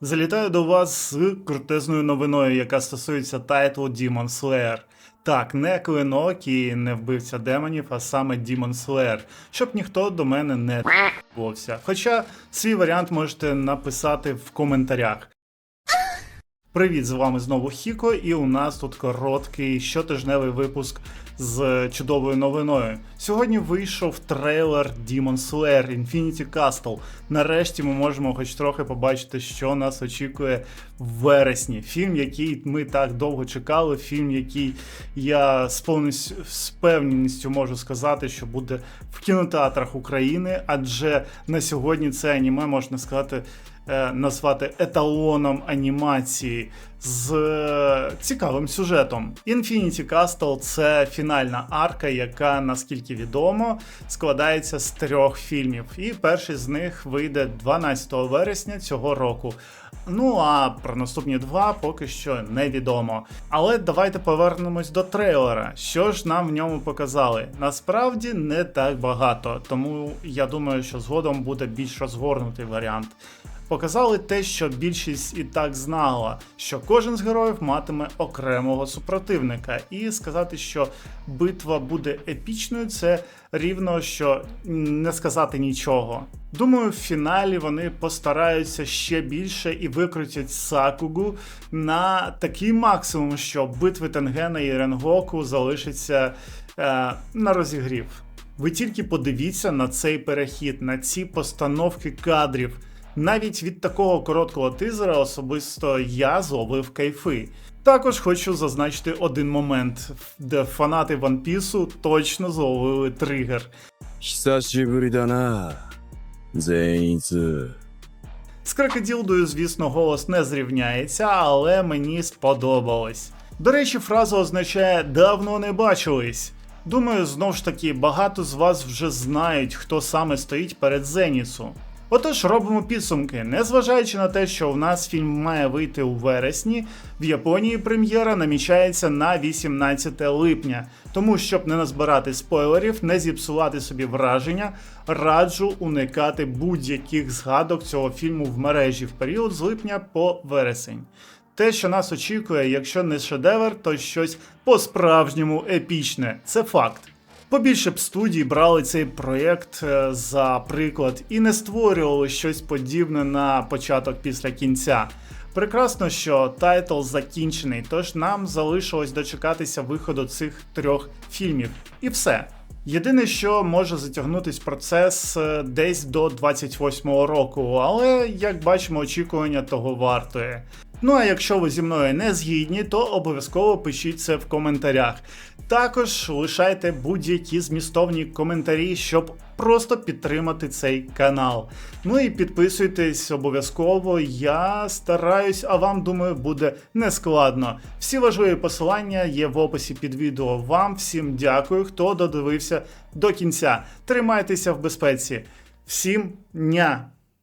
Залітаю до вас з крутезною новиною, яка стосується тайтлу Demon Slayer. Так, не клинок і не вбивця демонів, а саме Demon Slayer, щоб ніхто до мене не вовся. Хоча свій варіант можете написати в коментарях. Привіт, з вами знову Хіко, і у нас тут короткий щотижневий випуск з чудовою новиною. Сьогодні вийшов трейлер Demon Slayer Infinity Castle. Нарешті ми можемо хоч трохи побачити, що нас очікує вересні. Фільм, який ми так довго чекали, фільм, який я з, повністю, з певністю можу сказати, що буде в кінотеатрах України, адже на сьогодні це аніме можна сказати е, назвати еталоном анімації з е, цікавим сюжетом. Infinity Castle це фінальна арка, яка, наскільки відомо, складається з трьох фільмів. І перший з них вийде 12 вересня цього року. Ну а про наступні два поки що невідомо. Але давайте повернемось до трейлера. Що ж нам в ньому показали? Насправді не так багато, тому я думаю, що згодом буде більш розгорнутий варіант. Показали те, що більшість і так знала, що кожен з героїв матиме окремого супротивника, і сказати, що битва буде епічною, це рівно що не сказати нічого. Думаю, в фіналі вони постараються ще більше і викрутять Сакугу на такий максимум, що битви Тенгена і Ренгоку залишаться е, на розігрів. Ви тільки подивіться на цей перехід, на ці постановки кадрів. Навіть від такого короткого тизера особисто я зловив кайфи. Також хочу зазначити один момент, де фанати One Piece точно зловили тригер. З крокоділдою, звісно, голос не зрівняється, але мені сподобалось. До речі, фраза означає давно не бачились. Думаю, знову ж таки багато з вас вже знають, хто саме стоїть перед Зенісу. Отож, робимо підсумки. Незважаючи на те, що в нас фільм має вийти у вересні, в Японії прем'єра намічається на 18 липня. Тому, щоб не назбирати спойлерів, не зіпсувати собі враження, раджу уникати будь-яких згадок цього фільму в мережі в період з липня по вересень. Те, що нас очікує, якщо не шедевр, то щось по-справжньому епічне. Це факт. Побільше б студій брали цей проєкт е, за приклад і не створювали щось подібне на початок після кінця. Прекрасно, що тайтл закінчений, тож нам залишилось дочекатися виходу цих трьох фільмів. І все. Єдине, що може затягнутись процес е, десь до 28-го року, але як бачимо, очікування того вартує. Ну а якщо ви зі мною не згідні, то обов'язково пишіть це в коментарях. Також лишайте будь-які змістовні коментарі, щоб просто підтримати цей канал. Ну і підписуйтесь обов'язково. Я стараюсь, а вам думаю, буде нескладно. Всі важливі посилання є в описі під відео. Вам всім дякую, хто додивився до кінця. Тримайтеся в безпеці. Всім дня!